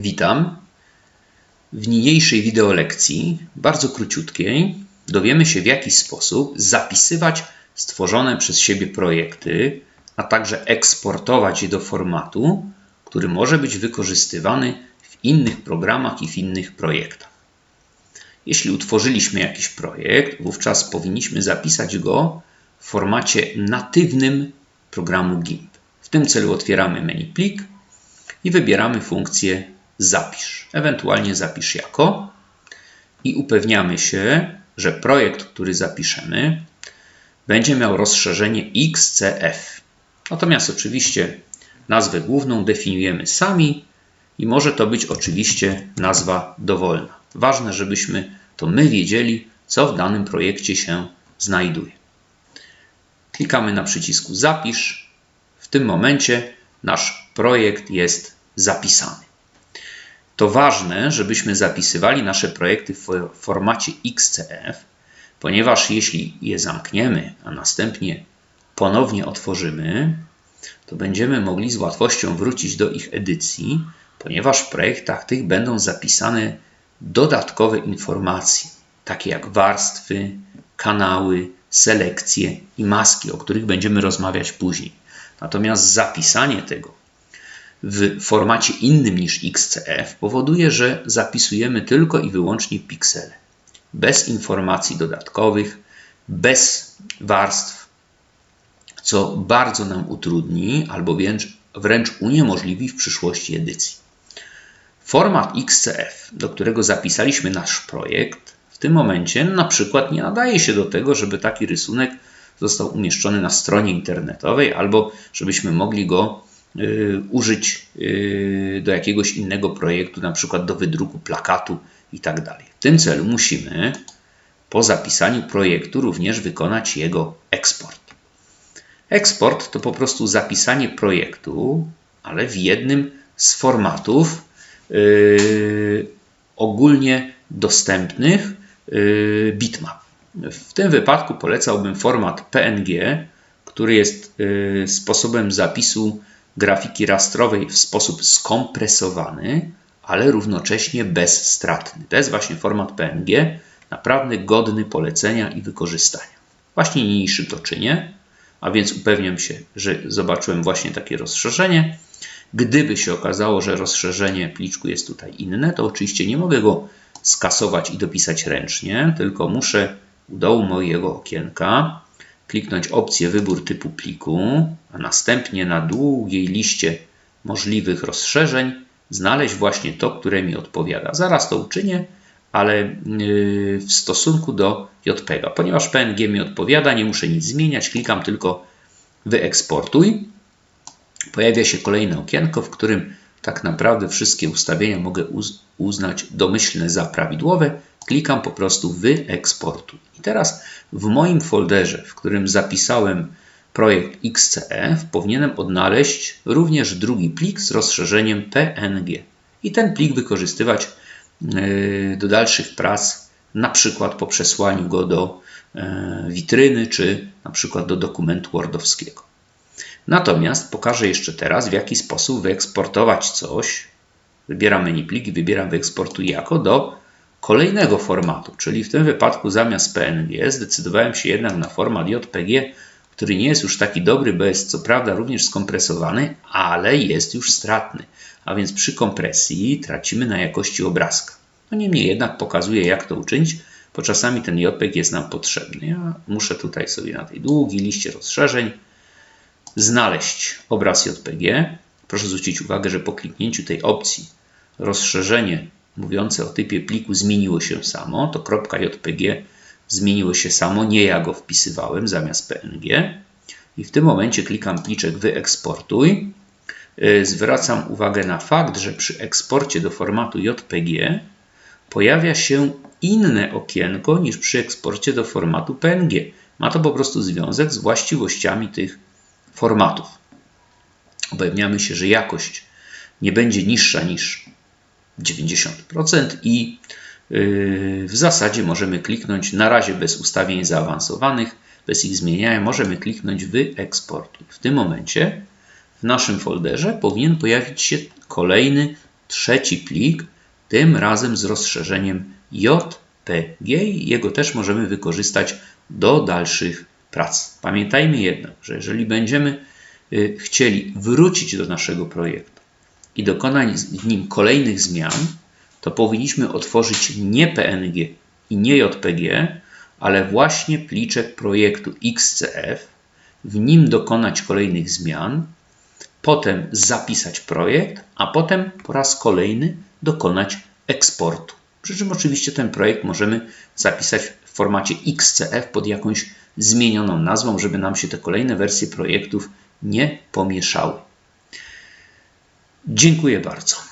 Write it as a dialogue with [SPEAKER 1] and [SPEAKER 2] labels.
[SPEAKER 1] Witam. W niniejszej wideolekcji, bardzo króciutkiej, dowiemy się w jaki sposób zapisywać stworzone przez siebie projekty, a także eksportować je do formatu, który może być wykorzystywany w innych programach i w innych projektach. Jeśli utworzyliśmy jakiś projekt, wówczas powinniśmy zapisać go w formacie natywnym programu GIMP. W tym celu otwieramy menu plik i wybieramy funkcję zapisz, ewentualnie zapisz jako i upewniamy się, że projekt, który zapiszemy, będzie miał rozszerzenie XCF. Natomiast oczywiście nazwę główną definiujemy sami i może to być oczywiście nazwa dowolna. Ważne, żebyśmy to my wiedzieli, co w danym projekcie się znajduje. Klikamy na przycisku Zapisz. W tym momencie nasz projekt jest zapisany. To ważne, żebyśmy zapisywali nasze projekty w formacie XCF, ponieważ jeśli je zamkniemy, a następnie ponownie otworzymy, to będziemy mogli z łatwością wrócić do ich edycji, ponieważ w projektach tych będą zapisane dodatkowe informacje, takie jak warstwy, kanały, selekcje i maski, o których będziemy rozmawiać później. Natomiast zapisanie tego w formacie innym niż XCF powoduje, że zapisujemy tylko i wyłącznie piksele, bez informacji dodatkowych, bez warstw, co bardzo nam utrudni albo wręcz, wręcz uniemożliwi w przyszłości edycji. Format XCF, do którego zapisaliśmy nasz projekt, w tym momencie na przykład nie nadaje się do tego, żeby taki rysunek został umieszczony na stronie internetowej albo żebyśmy mogli go użyć y, do jakiegoś innego projektu, na przykład do wydruku plakatu i tak. W tym celu musimy po zapisaniu projektu również wykonać jego eksport. Eksport to po prostu zapisanie projektu, ale w jednym z formatów yy, ogólnie dostępnych yy, bitmap. W tym wypadku polecałbym format PNG, który jest yy, sposobem zapisu grafiki rastrowej w sposób skompresowany, ale równocześnie bezstratny. To jest właśnie format PNG, naprawdę godny polecenia i wykorzystania. Właśnie niniejszym to czynię, a więc upewniam się, że zobaczyłem właśnie takie rozszerzenie. Gdyby się okazało, że rozszerzenie pliczku jest tutaj inne, to oczywiście nie mogę go skasować i dopisać ręcznie, tylko muszę u dołu mojego okienka kliknąć opcję wybór typu pliku, a następnie na długiej liście możliwych rozszerzeń znaleźć właśnie to, które mi odpowiada. Zaraz to uczynię, ale yy, w stosunku do JPEGa. Ponieważ PNG mi odpowiada, nie muszę nic zmieniać, klikam tylko wyeksportuj. Pojawia się kolejne okienko, w którym tak naprawdę wszystkie ustawienia mogę uznać domyślne za prawidłowe. Klikam po prostu wyeksportuj. I teraz w moim folderze, w którym zapisałem projekt XCF, powinienem odnaleźć również drugi plik z rozszerzeniem PNG. I ten plik wykorzystywać e, do dalszych prac, na przykład po przesłaniu go do e, witryny, czy na przykład do dokumentu Wordowskiego. Natomiast pokażę jeszcze teraz, w jaki sposób wyeksportować coś. Wybieram menu plik i wybieram wyeksportuj jako do kolejnego formatu, czyli w tym wypadku zamiast PNG zdecydowałem się jednak na format JPG, który nie jest już taki dobry, bo jest co prawda również skompresowany, ale jest już stratny, a więc przy kompresji tracimy na jakości obrazka. No niemniej jednak pokazuję jak to uczynić, bo czasami ten JPG jest nam potrzebny. Ja muszę tutaj sobie na tej długiej liście rozszerzeń znaleźć obraz JPG. Proszę zwrócić uwagę, że po kliknięciu tej opcji rozszerzenie mówiące o typie pliku zmieniło się samo, to .jpg zmieniło się samo, nie ja go wpisywałem zamiast PNG. I w tym momencie klikam pliczek wyeksportuj. Y, zwracam uwagę na fakt, że przy eksporcie do formatu JPG pojawia się inne okienko niż przy eksporcie do formatu PNG. Ma to po prostu związek z właściwościami tych formatów. Upewniamy się, że jakość nie będzie niższa niż 90% i yy, w zasadzie możemy kliknąć na razie bez ustawień zaawansowanych, bez ich zmieniania, możemy kliknąć wyeksportuj. W tym momencie w naszym folderze powinien pojawić się kolejny trzeci plik, tym razem z rozszerzeniem JPG i jego też możemy wykorzystać do dalszych prac. Pamiętajmy jednak, że jeżeli będziemy y, chcieli wrócić do naszego projektu i dokonać w nim kolejnych zmian, to powinniśmy otworzyć nie PNG i nie JPG, ale właśnie pliczek projektu XCF, w nim dokonać kolejnych zmian, potem zapisać projekt, a potem po raz kolejny dokonać eksportu. Przy czym oczywiście ten projekt możemy zapisać w formacie XCF pod jakąś zmienioną nazwą, żeby nam się te kolejne wersje projektów nie pomieszały. Dziękuję bardzo.